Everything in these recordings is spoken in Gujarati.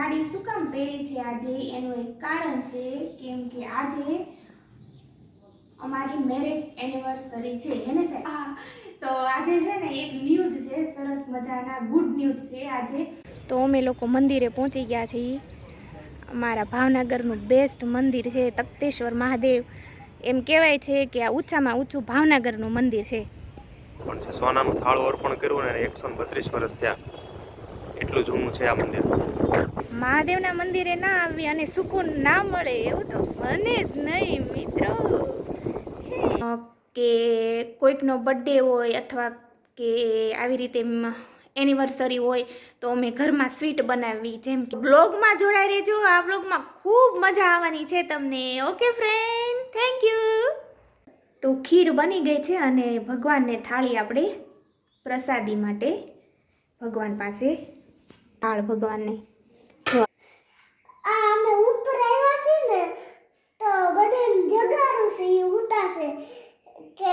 સાડી શું કામ પહેરી છે આજે? એનું એક કારણ છે કેમ કે આજે અમારી મેરેજ એનિવર્સરી છે એને સાહેબ? હા. તો આજે છે ને એક ન્યૂઝ છે સરસ મજાના ગુડ ન્યૂઝ છે આજે. તો અમે લોકો મંદિરે પહોંચી ગયા છીએ. અમારા ભાવનગરનું બેસ્ટ મંદિર છે તક્તેશ્વર મહાદેવ. એમ કહેવાય છે કે આ ઊંચામાં ઊંચું ભાવનગરનું મંદિર છે. પણ છે સોનાનું થાળું અર્પણ કર્યું ને એકસો ને બત્રીસ વર્ષ થયા. એટલું જૂનું છે આ મંદિર. મહાદેવના મંદિરે ના આવી અને સુકૂન ના મળે એવું તો મને જ નહીં, મિત્રો. કે કોઈકનો બર્થડે હોય અથવા કે આવી રીતે એનિવર્સરી હોય તો અમે ઘરમાં સ્વીટ બનાવી, જેમ કે બ્લોગમાં જોડાઈ રહેજો. આ બ્લોગમાં ખૂબ મજા આવવાની છે તમને. ઓકે ફ્રેન્ડ થેન્ક યુ તો ખીર બની ગઈ છે અને ભગવાનને થાળી આપણે પ્રસાદી માટે ભગવાન પાસે, થાળ ભગવાનને. આ અમે ઉપર આવ્યા છે ને તો બધાને જગાડું છે એ ઉતાશે કે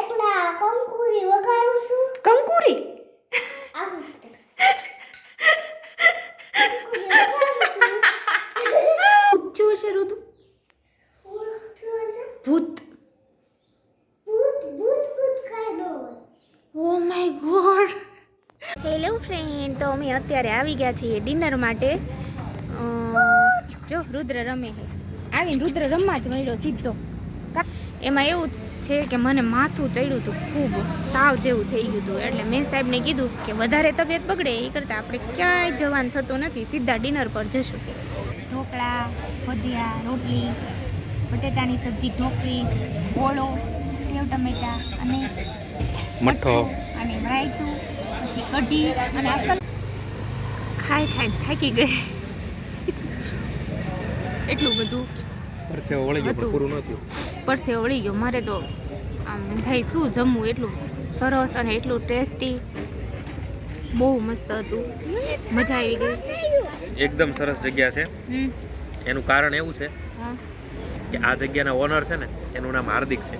એકલા કંકુરી વગાડું છું. કંકુરી? આવું છે. રુદુ? ભૂત oh my god. Hello friend તો અમે અત્યારે આવી ગયા છીએ ડિનર માટે. જો રુદ્ર રમે છે. આવીને રુદ્ર રમવા જ મળ્યો સીધો. એમાં એવું છે કે મને માથું ચડ્યું હતું ખૂબ તાવ જેવું થઈ ગયું હતું. એટલે મેં સાહેબને કીધું કે વધારે તબિયત બગડે એ કરતાં આપણે ક્યાંય જવાનું થતું નથી સીધા ડિનર પર જશું. ઢોકળા ભજીયા રોટલી બટેટાની સબ્જી ઢોકળી ઓળો સેવ ટમેટા અને મઠો. અને રાયતું પછી કઢી અને ખાઈ ખાઈ થાકી ગઈ. એટલું બધું પરસેવો વળી ગયો પૂરું ન થયું. પરસે વળી ગયો. મારે તો આમ ભાઈ શું જમવું એટલું સરસ અને એટલું ટેસ્ટી. બહુ મસ્ત હતું. મજા આવી ગઈ. એકદમ સરસ જગ્યા છે. એનું કારણ એવું છે કે આ જગ્યાના ઓનર છે ને એનું નામ હાર્દિક છે.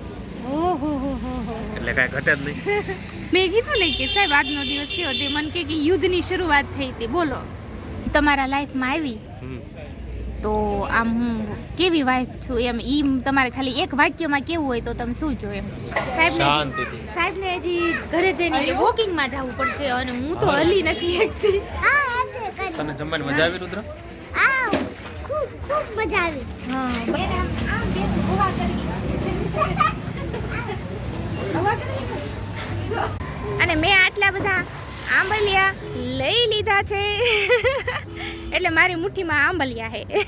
ઓહો હો હો હો. એટલે કાંઈ ઘટે જ નહીં. મેં કીધું ને કે સાહેબ આજનો દિવસ થયો તે મને કે કે યુદ્ધની શરૂઆત થઈ હતી. બોલો. તમારા લાઈફમાં આવી. તો આમ હું કેવી વાઈફ છું એમ ઈ તમારે ખાલી એક વાક્યમાં કેવું હોય તો તમે શું કહો એમ? સાહેબને સાહેબને હજી ઘરે જઈને વોકિંગમાં જવું પડશે અને હું તો હલી નથી શકતી. આ આજે કરી. તને જમવાની મજા આવી રુદ્ર? ખૂબ ખૂબ મજા આવી. હા. અને મેં આટલા બધા આંબલિયા લઈ લીધા છે. એટલે મારી મુઠ્ઠીમાં આંબલિયા છે.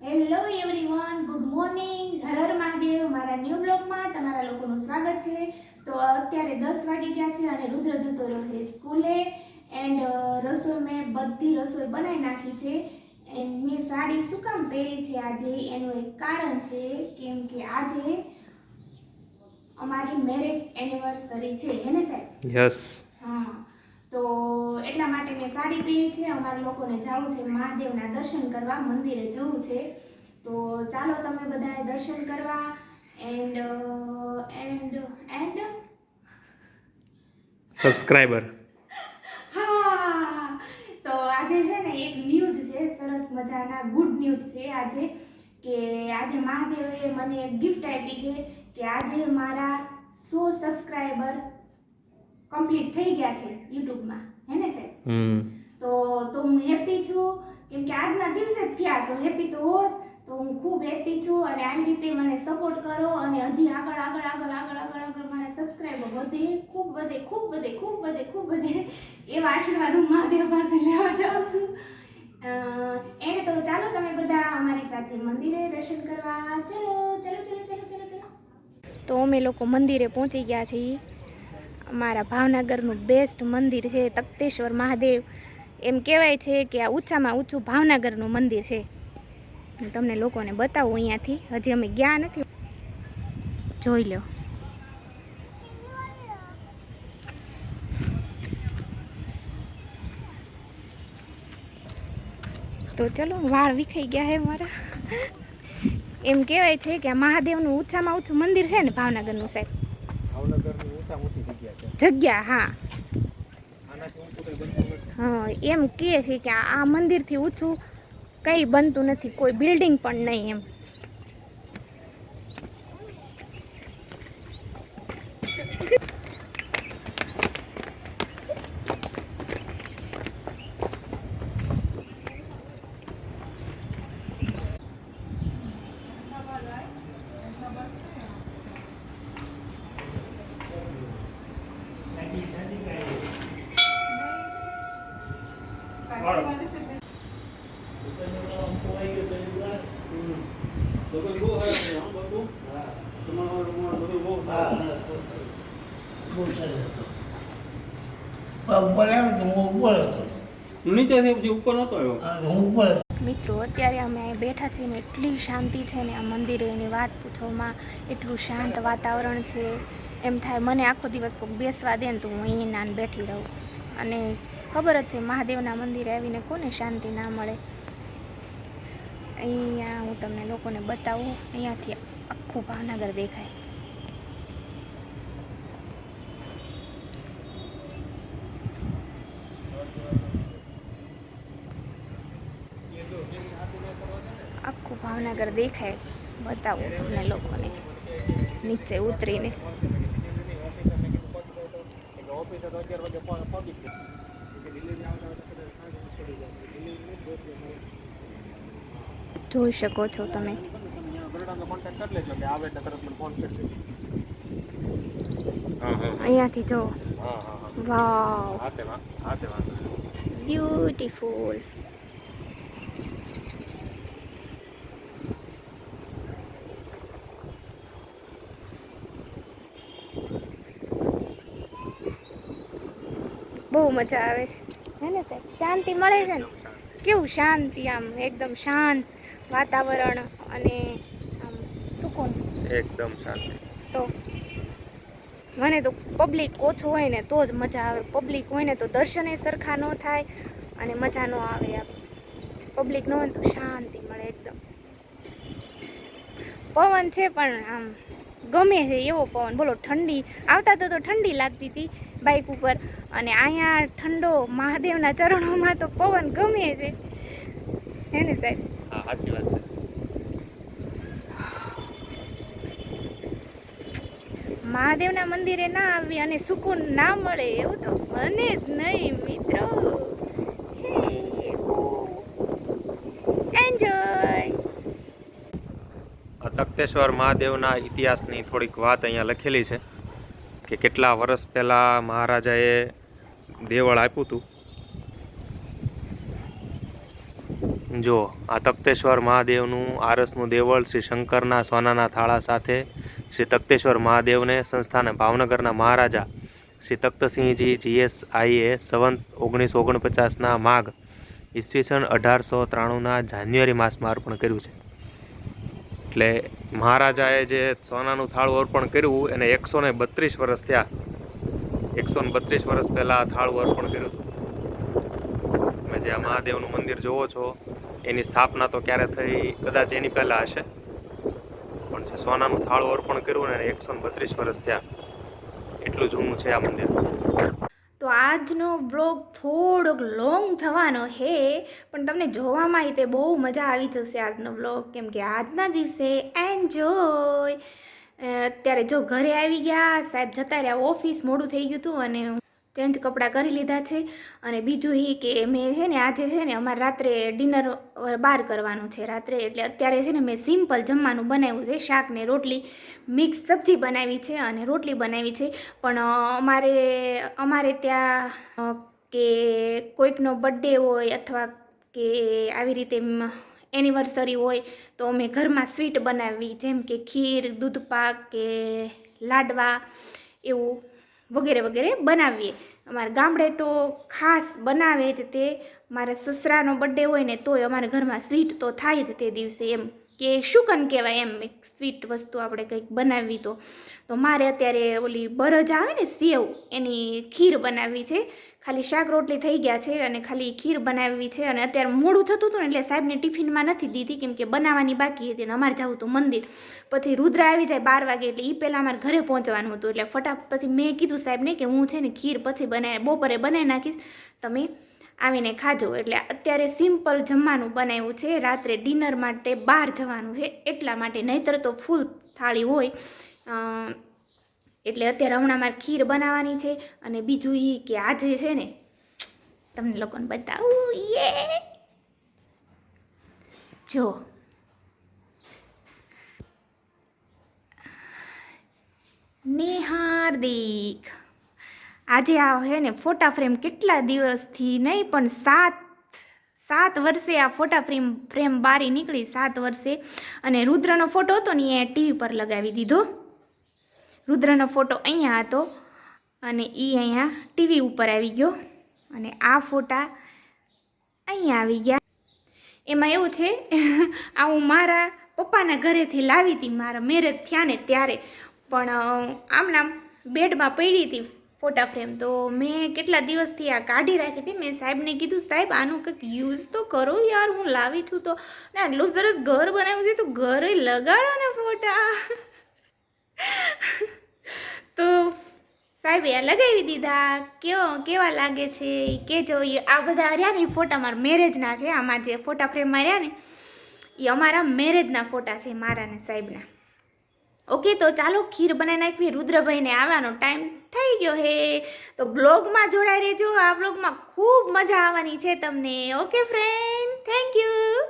Hello everyone good morning Har Har Mahadev, મારા ન્યૂ બ્લોગમાં તમારા લોકોનું સ્વાગત છે. તો અત્યારે દસ વાગી ગયા છે અને રુદ્ર જતો રહ્યો છે સ્કૂલે. એન્ડ રસોઈ મેં બધી રસોઈ બનાવી નાખી છે. એન્ડ મેં સાડી શું કામ પહેરી છે આજે? એનું એક કારણ છે, કેમ કે આજે અમારી મેરેજ એનિવર્સરી છે હે ને સાહેબ? યસ હા. તો એટલા માટે મેં સાડી પહેરી છે અમારા લોકોને જવું છે મહાદેવના દર્શન કરવા મંદિરે જવું છે. તો ચાલો તમે બધાએ દર્શન કરવા એન્ડ એન્ડ એન્ડ સબસ્ક્રાઇબર હા. તો આજે છે ને એક ન્યૂઝ છે સરસ મજાના ગુડ ન્યૂઝ છે આજે કે આજે મહાદેવે મને એક ગિફ્ટ આપી છે. કે આજે મારા સો સબસ્ક્રાઈબર કમ્પ્લીટ થઈ ગયા છે યુટ્યુબમાં. હે ને સાહેબ? તો તો હું હેપી છું. કેમ કે આજના દિવસે થયા તો હેપી તો હો જ તો હું ખૂબ હેપી છું અને આવી રીતે મને સપોર્ટ કરો અને હજી આગળ આગળ આગળ આગળ આગળ આગળ મારા સબસ્ક્રાઈબર વધે ખૂબ વધે ખૂબ વધે ખૂબ વધે ખૂબ વધે એવા આશીર્વાદ હું મહાદેવ પાસે લેવા જાઉં છું. એને તો ચાલો તમે બધા અમારી સાથે મંદિરે દર્શન કરવા. ચલો. તો અમે લોકો મંદિરે પહોંચી ગયા છીએ. અમારા ભાવનગરનું બેસ્ટ મંદિર છે તક્તેશ્વર મહાદેવ. એમ કહેવાય છે કે આ ઊંચામાં ઊંચું ભાવનગરનું મંદિર છે. હું તમને લોકોને બતાવું અહીંયાથી. હજી અમે ગયા નથી. જોઈ લો. તો ચલો, વાળ વિખાઈ ગયા હે મારા. એમ કહેવાય છે કે મહાદેવનું ઓછામાં ઓછું મંદિર છે ને ભાવનગરનું સાહેબ? જગ્યા હા. હા એમ કહે છે કે આ આ મંદિરથી ઊંચું કંઈ બનતું નથી કોઈ બિલ્ડિંગ પણ નહીં એમ. નીચેથી પછી ઉપર નતો આવ્યો? ઉપર મિત્રો અત્યારે અમે અહીં બેઠા છીએ ને એટલી શાંતિ છે ને આ મંદિરે એની વાત પૂછોમાં એટલું શાંત વાતાવરણ છે. એમ થાય મને આખો દિવસ કોઈક બેસવા દે ને તો હું અહીંયા નાન બેઠી રહું. અને ખબર જ છે મહાદેવના મંદિરે આવીને કોને શાંતિ ના મળે. અહીંયા હું તમને લોકોને બતાવું અહીંયાથી આખું ભાવનગર દેખાય આખું ભાવનગર દેખાય બતાવું તમને લોકોને. નીચે ઉતરીને. જોઈ શકો છો તમે. કોન્ટેક્ટ કરી લેજો કે આવે એટલે તરત મને ફોન કરશે હા હા અહીંયાથી જો હા હા હા વાવ હા તે વાં હા તે વાંધો નહીં. બ્યુટીફુલ બહુ મજા આવે છે. હે ને સાહેબ? શાંતિ મળે છે ને? કેવું શાંતિ આમ એકદમ શાંત વાતાવરણ અને આમ સુકૂન. એકદમ શાંતિ. તો મને તો પબ્લિક ઓછું હોય ને તો જ મજા આવે. પબ્લિક હોય ને તો દર્શને સરખા ન થાય અને મજા ન આવે આમ. પબ્લિક ન હોય તો શાંતિ મળે એકદમ. પવન છે પણ આમ ગમે છે એવો પવન. બોલો ઠંડી આવતા તો તો ઠંડી લાગતી હતી. બાઇક ઉપર. અને અહીંયા ઠંડો મહાદેવના ચરણોમાં તો પવન ગમે છે. હે ને સાહેબ? હા સાચી વાત છે. મહાદેવના મંદિરે ના આવી અને સુકૂન ના મળે એવું તો મને જ નહીં મિત્રો. એન્જોય મહાદેવના ઇતિહાસની થોડીક વાત અહીંયા લખેલી છે. કે કેટલા વર્ષ પહેલાં મહારાજાએ દેવળ આપ્યું હતું? જો, આ તખ્તેશ્વર મહાદેવનું આરસનું દેવળ શ્રી શંકરના સોનાના થાળા સાથે શ્રી તખ્તેશ્વર મહાદેવને સંસ્થાને ભાવનગરના મહારાજા શ્રી તખ્તસિંહજી જીએસ આઈએ સંવંત ઓગણીસો ઓગણપચાસના માઘ ઈસવીસન અઢારસો ત્રાણુંના જાન્યુઆરી માસમાં અર્પણ કર્યું છે. એટલે મહારાજાએ જે સોનાનું થાળું અર્પણ કર્યું, એને એકસો ને બત્રીસ વર્ષ થયા. એકસો ને બત્રીસ વર્ષ પહેલાં આ થાળું અર્પણ કર્યું હતું. તમે જે આ મહાદેવનું મંદિર જોવો છો, એની સ્થાપના તો ક્યારે થઈ, કદાચ એની પહેલાં હશે. પણ જે સોનાનું થાળું અર્પણ કર્યું ને એકસો ને બત્રીસ વર્ષ થયા. એટલું જૂનું છે આ મંદિર. તો આજનો બ્લોગ થોડોક લોંગ થવાનો હે, પણ તમને જોવામાં તે બહુ મજા આવી જશે આજનો બ્લોગ કેમ કે આજના દિવસે એન્જોય અત્યારે જો ઘરે આવી ગયા, સાહેબ જતા રહ્યા ઓફિસ મોડું થઈ ગયું હતું અને ચેન્જ કપડાં કરી લીધા છે. અને બીજું એ કે મેં છે ને આજે છે ને અમારે રાત્રે ડિનર બહાર કરવાનું છે. રાત્રે એટલે અત્યારે છે ને મેં સિમ્પલ જમવાનું બનાવ્યું છે. શાક ને રોટલી મિક્સ સબ્જી બનાવી છે અને રોટલી બનાવી છે. પણ અમારે અમારે ત્યાં કે કોઈકનો બર્થડે હોય અથવા કે આવી રીતે એનિવર્સરી હોય તો અમે ઘરમાં સ્વીટ બનાવી. જેમ કે ખીર, દૂધપાક કે લાડવા એવું વગેરે વગેરે બનાવીએ. અમારા ગામડે તો ખાસ બનાવે જ તે. મારા સસરાનો બર્થડે હોય ને તોય અમારા ઘરમાં સ્વીટ તો થાય જ તે દિવસે એમ. કે શુકન કહેવાય એમ એક સ્વીટ વસ્તુ આપણે કંઈક બનાવવી તો. તો મારે અત્યારે ઓલી બરજ આવે ને સેવ, એની ખીર બનાવવી છે. ખાલી શાક રોટલી થઈ ગયા છે અને ખાલી ખીર બનાવવી છે અને અત્યારે મોડું થતું હતું ને એટલે સાહેબને ટિફિનમાં નથી દીધી કેમ કે બનાવવાની બાકી હતી અને અમારે જવું હતું મંદિર. પછી રુદ્ર આવી જાય બાર વાગે એટલે એ પહેલાં અમારે ઘરે પહોંચવાનું હતું એટલે ફટાફટ પછી મેં કીધું સાહેબને કે હું છે ને ખીર પછી બનાવી, બપોરે બનાવી નાખીશ. તમે આવીને ખાજો. એટલે અત્યારે સિમ્પલ જમવાનું બનાવ્યું છે. રાત્રે ડિનર માટે બહાર જવાનું છે. એટલા માટે નહીતર તો ફૂલ થાળી હોય. એટલે અત્યારે હમણાં મારે ખીર બનાવવાની છે. અને બીજું એ કે આજે છે ને, તમને લોકોને બતાવું, યે! જો. નેહાર્દિક આજે આ હે ને ફોટા ફ્રેમ કેટલા દિવસથી નહીં, પણ સાત સાત વર્ષે આ ફોટા ફ્રેમ ફ્રેમ બારી નીકળી, સાત વર્ષે. અને રુદ્રનો ફોટો હતો ને એ ટીવી પર લગાવી દીધો. રુદ્રનો ફોટો અહીંયા હતો અને એ અહીંયા ટીવી ઉપર આવી ગયો. અને આ ફોટા અહીંયા આવી ગયા. એમાં એવું છે, આ હું મારા પપ્પાના ઘરેથી લાવી હતી મારા મેરેજ થયા ને ત્યારે. પણ આમ નામ, બેડમાં પડી હતી ફોટા ફ્રેમ તો મેં કેટલા દિવસથી આ કાઢી રાખી હતી. મેં સાહેબને કીધું, સાહેબ, આનું કંઈક યુઝ તો કરો યાર, હું લાવી છું તો. ને આટલું સરસ ઘર બનાવ્યું છે, તો ઘરે લગાડો ને ફોટા. તો સાહેબે આ લગાવી દીધા. કેવો, કેવા લાગે છે કે કહેજો આ બધા રહ્યા ને ફોટા મારા મેરેજના છે. આમાં જે ફોટા ફ્રેમમાં રહ્યા ને, એ અમારા મેરેજના ફોટા છે મારા ને સાહેબના. ઓકે, તો ચાલો ખીર બનાવી નાખવી. રુદ્રભાઈને આવવાનો ટાઈમ થઈ ગયો હે. તો બ્લોગમાં જોડાઈ રહેજો. આ બ્લોગમાં ખૂબ મજા આવવાની છે તમને. ઓકે ફ્રેન્ડ થેન્ક યુ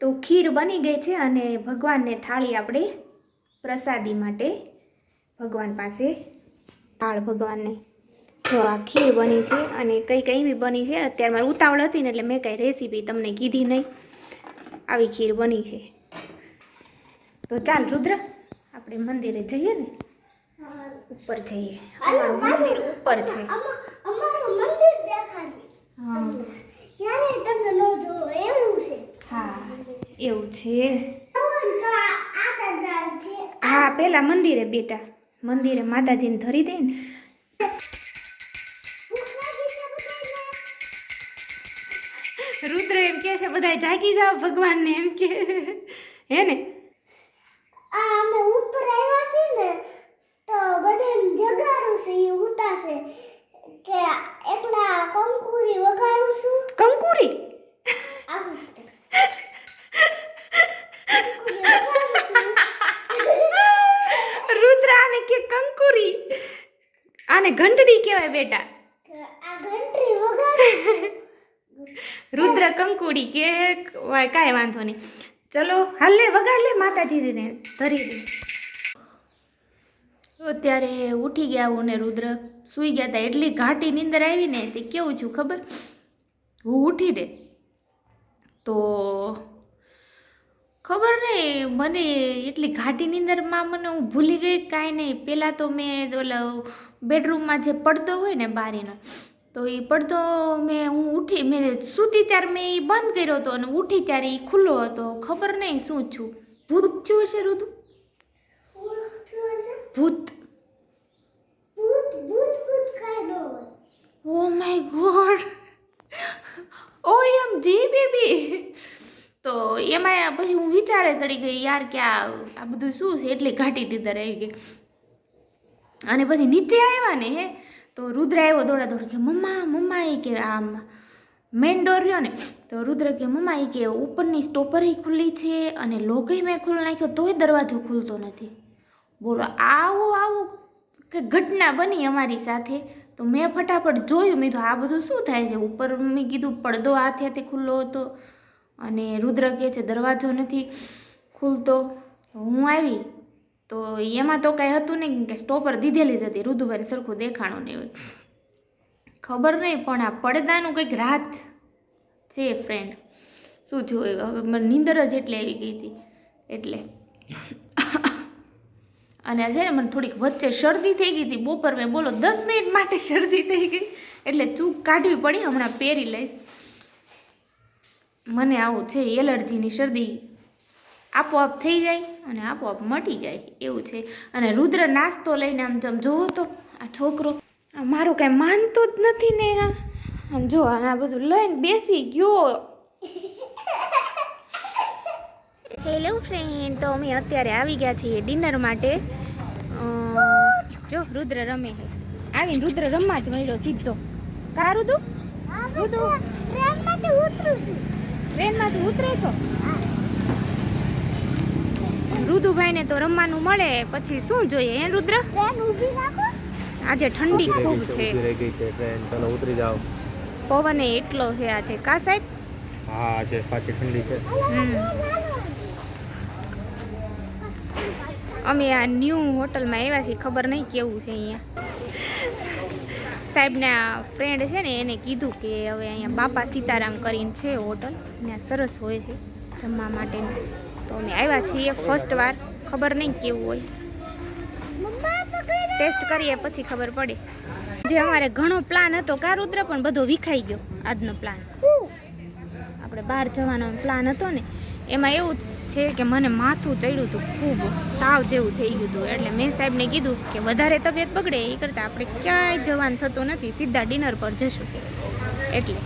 તો ખીર બની ગઈ છે અને ભગવાનને થાળી આપણે પ્રસાદી માટે ભગવાન પાસે થાળ ભગવાનને. જો આ ખીર બની છે અને કંઈ કંઈ બી બની છે. અત્યારે મારી ઉતાવળ હતી ને એટલે મેં કંઈ રેસીપી તમને કીધી નહીં. આવી ખીર બની છે. તો ચાલ, રુદ્ર. આપણે મંદિરે જઈએ ને ઉપર જઈએ. અમારું મંદિર ઉપર છે. અમારું મંદિર હા. એવું છે. હા પેલા મંદિરે બેટા. મંદિરે માતાજીને ધરી દે ને? રુદ્ર એમ કે છે બધા જાગી જાઓ ભગવાનને એમ કે હે ને? આ અમે ઉપર આવ્યા છે ને તો બધાને જગાડું છે એ ઉતાશે કે એકલા કંકુરી વગાડું છું. કંકુરી? આવું છે. કંકુરી વગાડું છું. રુદ્ર આને કે કંકુરી? આને ઘંટડી કહેવાય બેટા. આ ઘંટડી વગાડું રુદ્ર કંકુડી કે કાંઈ વાંધો નહીં. ચલો, હાલ લે વગાડ લે માતાજીને, ધરી દે. અત્યારે ઉઠી ગયા હું ને રુદ્ર. સૂઈ ગયા હતા એટલી ઘાટી નીંદર આવી ને તે કેવું છું ખબર? હું ઉઠી રે તો ખબર નહીં મને એટલી ઘાટી નીંદરમાં મને હું ભૂલી ગઈ કાંઈ નહીં પહેલાં તો મેં ઓલા બેડરૂમમાં જે પડદો હોય ને બારીનો તો એ પડદો મેં હું ઉઠી મેં સૂતી ત્યારે મેં એ બંધ કર્યો હતો અને ઉઠી ત્યારે એ ખુલ્લો હતો. ખબર નહીં શું છું ભૂત થયું હશે રુદુ? ભૂત. ઓ my god. O M G baby. તો એમાં પછી હું વિચારે ચડી ગઈ યાર કે આ બધું શું છે? એટલી ઘાટી નીંદર આવી ગઈ. અને પછી નીચે આવ્યા ને હે? તો રુદ્ર આવ્યો દોડા દોડ કે, મમ્મા મમ્મા એ કે, આમ મેન ડોર રહ્યો ને. તો રુદ્ર કે, મમ્મા એ કે, ઉપરની સ્ટોપર ખુલ્લી છે અને લોગઈ મેં ખુલ્લો નાખ્યો તોય દરવાજો ખુલતો નથી. બોલો, આવું આવું કે ઘટના બની અમારી સાથે? તો મેં ફટાફટ જોયું, મેં તો આ બધું શું થાય છે? ઉપર મેં કીધું, પડદો હાથે હાથે ખુલ્લો હતો. અને રુદ્ર કહે છે, દરવાજો નથી ખુલતો. હું આવી તો એમાં તો કાંઈ હતું નહીં કે સ્ટોપર દીધેલી જ હતી રુદુભાઈ સરખું દેખાણું નહીં હોય. ખબર નહીં, પણ આ પડદાનું કંઈક રાત છે ફ્રેન્ડ શું થયું હવે મને નીંદર જ એટલે આવી ગઈ હતી. એટલે. અને છે ને, મને થોડીક વચ્ચે શરદી થઈ ગઈ હતી. બપોર મેં બોલો, દસ મિનિટ માટે શરદી થઈ ગઈ. એટલે ચૂક કાઢવી પડી, હમણાં પહેરી લઈશ. મને આવું છે એલર્જીની શરદી. આપોઆપ થઈ જાય અને આપોઆપ મટી જાય એવું છે. અને રુદ્ર નાસ્તો લઈને આમ જમ જોવો તો આ છોકરો આ મારું કાંઈ માનતો જ નથી ને આ. આમ જો આ બધું લઈને બેસી ગયો. હેલો ફ્રેન્ડ તો અમે અત્યારે આવી ગયા છીએ ડિનર માટે. જો રુદ્ર રમે આવીને રુદ્ર રમવા જ મળ્યો સીધો. કા રુદુ? હા રુદુ ટ્રેનમાંથી ઉતરું છું. ટ્રેનમાંથી ઉતરે છો? રુદુભાઈને તો રમવાનું મળે પછી શું જોઈએ હે રુદ્ર? આજે ઠંડી ખૂબ છે. ચાલો ઉતરી જાઓ. પવન એટલો છે આજે. કા સાહેબ? હા આજે પાછી ઠંડી છે. હમ. અમે આ ન્યૂ હોટલમાં આવ્યા છીએ. ખબર નહીં કેવું છે અહીંયા. સાહેબના ફ્રેન્ડ છે ને એને કીધું કે હવે અહીંયા બાપા સીતારામ કરીને છે હોટલ. ત્યાં સરસ હોય છે જમવા માટેનું. તો અમે આવ્યા છીએ ફર્સ્ટ વાર. ખબર નહીં કેવું હોય. ટેસ્ટ કરીએ પછી ખબર પડે. જે અમારે ઘણો પ્લાન હતો કા રુદ્ર પણ બધો વિખાઈ ગયો, આજનો પ્લાન આપણે બહાર જવાનો પ્લાન હતો ને, એમાં એવું છે કે મને માથું ચડ્યું હતું ખૂબ, તાવ જેવું થઈ ગયું હતું. એટલે મેં સાહેબને કીધું કે વધારે તબિયત બગડે એ કરતાં આપણે ક્યાંય જવાનું થતું નથી, સીધા ડિનર પર જશું. એટલે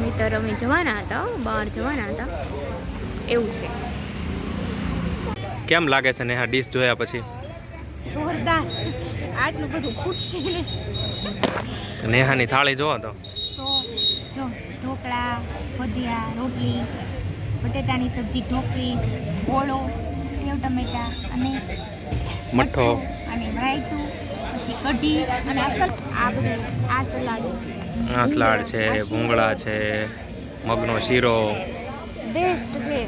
નહીતર અમે જવાના હતા બહાર જવાના હતા. એવું છે. કેમ લાગે છે નેહા ડીશ જોયા પછી? જોરદાર. આટલું બધું ખૂટશે ને. નેહાની થાળી જોવો તો. તો જો ઢોકળા ભજીયા રોટલી બટેટાની સબ્જી ઢોકળી ઓળો સેવ ટમેટા અને મઠો અને રાયતું પછી કઢી અને આ આ બધું આ સલાડ. આ સલાડ છે ભૂંગળા છે મગનો શીરો. બેસ્ટ છે.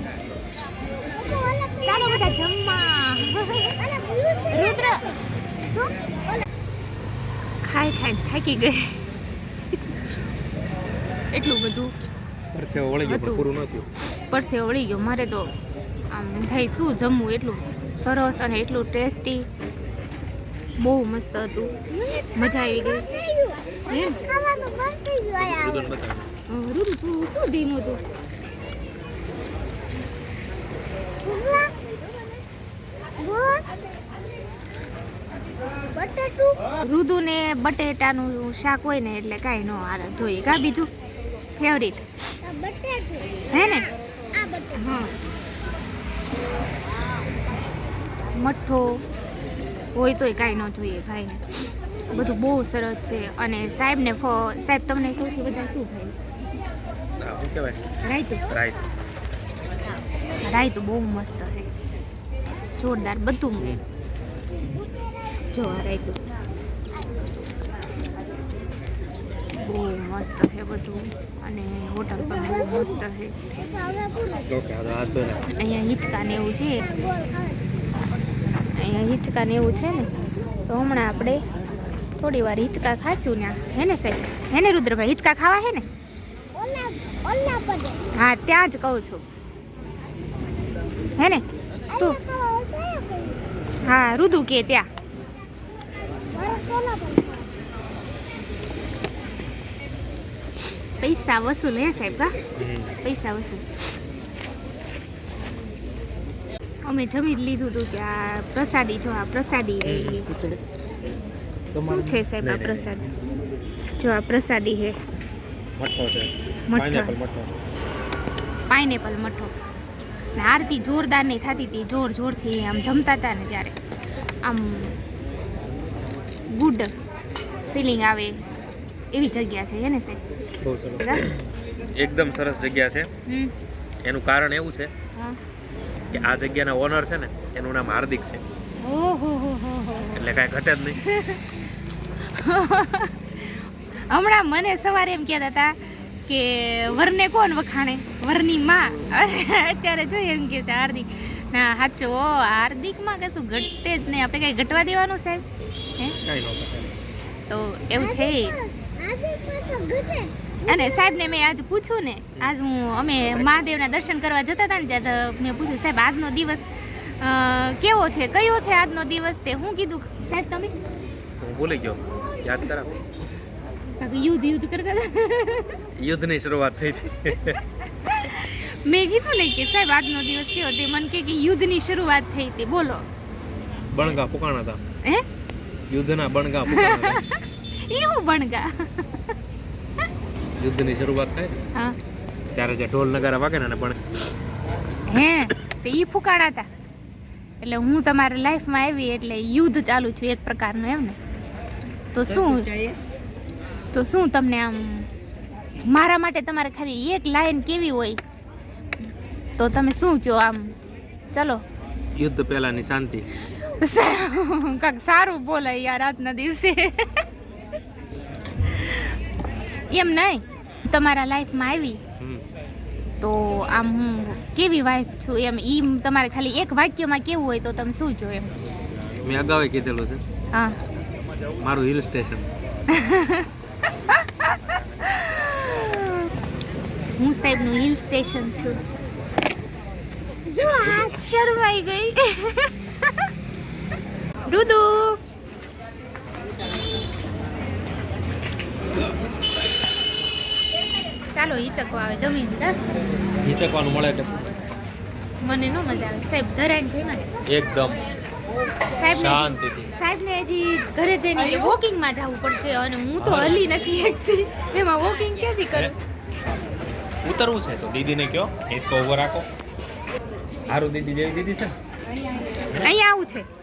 ચાલો બધા જમવા. રુદ્ર. ખાઈ ખાઈ થાકી ગઈ. એટલું બધું પરસેવો વળી ગયો પણ પૂરું ન થયું. પરસે વળી ગયો. મારે તો આમ થાય શું જમવું? એટલું સરસ અને એટલું ટેસ્ટી. બહુ મસ્ત હતું. મજા આવી ગઈ. એમ તું શું ધીમું તું ભૂંગળા ગોળ બટાટું રુદુ ને બટેટાનું શાક હોય ને એટલે કાંઈ ન હાલે જોઈએ કા બીજું? ફેવરિટ આ બટાટું. હે ને? આ હા. મઠ્ઠો હોય તોય કાંઈ ન જોઈએ ભાઈને બધું બહુ સરસ છે. અને સાહેબને ફો સાહેબ તમને સૌથી વધારે શું ભાઈ રાયતું. રાઈટ રાયતું બહુ મસ્ત છે. જોરદાર બધું. જો રાયતું બહુ મસ્ત છે બધું. અને હોટલ પણ બહુ મસ્ત છે. અહીંયા હિંચકા ને એવું છે. અહીંયા હિંચકા ને એવું છે ને? તો હમણાં આપણે થોડી વાર હિંચકા ખાશું ને હે ને સાહેબ? હે ને રુદ્રભાઈ, હિંચકા ખાવા હે ને? હા, ત્યાં જ કહું છું. હે ને? તું. હા, રુદુ કે ત્યાં. પૈસા વસૂલ હે સાહેબ કા પૈસા વસૂલ. અમે જમી જ લીધું હતું કે આ પ્રસાદી જો આ પ્રસાદી શું છે સાહેબ આ પ્રસાદી? જો આ પ્રસાદી હે. મઠ્ઠો છે. પાઇનેપલ મઠ્ઠો પાઇનેપલ મઠો. ને આરતી જોરદાર નહીં થતી હતી જોર જોરથી આમ જમતા હતા ને ત્યારે. આમ ગુડ ફિલિંગ આવે. એવી જગ્યા છે એને ને સાહેબ? બહુ સરસ. એકદમ સરસ જગ્યા છે. એનું કારણ એવું છે કે આ જગ્યાના ઓનર છે ને એનું નામ હાર્દિક છે. ઓહો હો હો હો એટલે કાંઈ ઘટે જ નહીં. હમણાં મને સવારે એમ કહેતા હતા કે વરને કોણ વખાણે? વરની માં. અત્યારે જોઈએ એમ કે છે હાર્દિક. ના સાચો. હાર્દિકમાં કશું ઘટે જ નહીં. આપણે કઈ ઘટવા દેવાનું સાહેબ? તો એવું છે આજે પણ તો અને સાહેબને મેં આજ પૂછ્યું ને આજ હું અમે મહાદેવના દર્શન કરવા જતા હતા ને ત્યારે મેં પૂછ્યું સાહેબ આજનો દિવસ કેવો છે? કયો છે આજનો દિવસ? તે હું કીધું સાહેબ તમે? હું ભૂલી ગયો. યાદ કરાવ. બાકી યુદ્ધ યુદ્ધ કરતા હતા યુદ્ધની શરૂઆત થઈ હતી. મેં કીધું ને કે સાહેબ આજનો દિવસ કેવો તે મને કહે કે યુદ્ધની શરૂઆત થઈ હતી. બોલો. બણગા પોકાણા હતા હે? યુદ્ધના બણગા એવું બણગા યુદ્ધની શરૂઆત થાય હા. ત્યારે જે ઢોલ નગારા વાગે ને પણ હે તે ઈ ફૂકાણા હતા એટલે હું તમારી લાઈફમાં આવી એટલે યુદ્ધ ચાલુ છું એક પ્રકારનું એમ ને. તો શું? તો શું તમને આમ મારા માટે તમારે ખાલી એક લાઈન કેવી હોય? તો તમે શું કહો આમ? ચલો. યુદ્ધ પહેલાની શાંતિ. કાંક સારું બોલાય યાર આજના દિવસે. એમ નહીં તમારા લાઈફમાં આવી. તો આમ હું કેવી વાઈફ છું એમ ઈ તમારે ખાલી એક વાક્યમાં કેવું હોય તો તમે શું કહો એમ? મેં અગાઉ કીધેલું છે. હા. મારું હિલ સ્ટેશન હું સાહેબનું હિલ સ્ટેશન છું. જો આ શરમાઈ ગઈ. રુદુ. ચાલો હિચકો આવે જમીન ઈચકવાનું મળે એટલે. મને નો મજા આવે. સાહેબ ધરાઈને જઈમાં એકદમ. સાહેબને હજી- સાહેબ સાહેબને હજી ઘરે જઈને વોકિંગમાં જવું પડશે અને હું તો હલી નથી એકથી એમાં વોકિંગ ક્યાંથી કરું? ઉતરવું છે તો દીદીને કયો. હિચકો ઊભો રાખો. સારું દીદી જેવી દીદી છે અહીંયા આવું છે.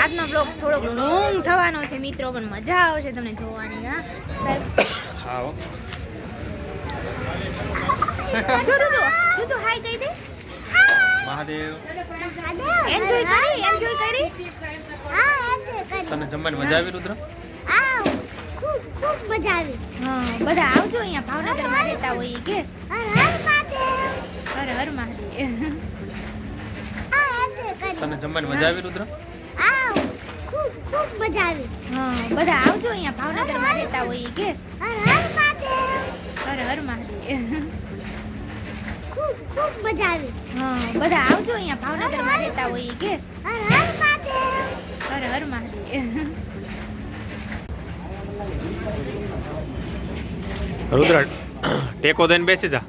આજનો બ્લોગ થોડોક લોંગ થવાનો છે મિત્રો પણ મજા આવશે તમને જોવાની હા. હા હો. જો રુદુ રુદુ હાય કહી દે. મહાદેવ. એન્જોય કરી એન્જોય કરી. હા એન્જોય કરી. તને જમવાની મજા આવી રુદ્ર? આ ખૂબ ખૂબ મજા આવી. હા બધા આવજો અહીંયા. ભાવનગરમાં રહેતા હોય કે. હર હર મહાદેવ. હર હર મહાદેવ. તને જમવાની મજા આવી રુદ્ર? ખૂબ ખૂબ મજા આવી. હા બધા આવજો અહીંયા ભાવનગરમાં રહેતા હોય કે. હર હર મહાદેવ. હર હર મહાદેવ. ખૂબ ખૂબ મજા આવી. હા બધા આવજો અહીંયા ભાવનગરમાં રહેતા હોય કે. હર હર મહાદેવ. હર હર મહાદેવ. રુદ્ર ટેકો દઈને બેસી જા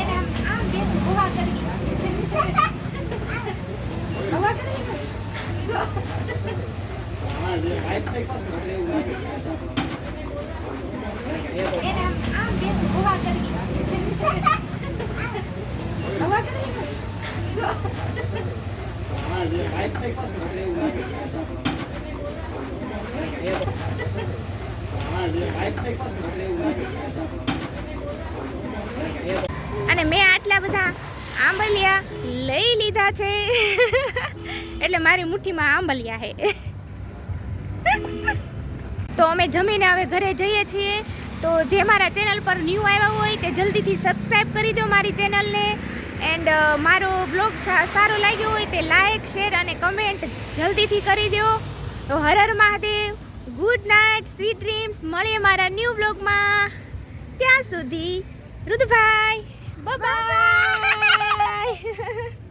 એને આમ આમ બેસ ઊભા કરવી ઊભા કરવી જો એને આમ આમ બેસ ઊભા કરવી ઊભા કરવી જો અને મેં આટલા બધા આંબલિયા લઈ લીધા છે. એટલે મારી મુઠ્ઠીમાં આંબલિયા છે. તો અમે જમીને હવે ઘરે જઈએ છીએ. તો જે મારા ચેનલ પર ન્યૂ આવ્યા હોય તે જલ્દીથી સબસ્ક્રાઈબ કરી દો મારી ચેનલને. એન્ડ મારો બ્લોગ સારો લાગ્યો હોય તે લાઇક શેર અને કમેન્ટ જલ્દીથી કરી દો. તો હર હર Mahadev. Good night sweet dreams. મળીએ મારા ન્યૂ બ્લોગમાં. ત્યાં સુધી રુદભાઈ બાય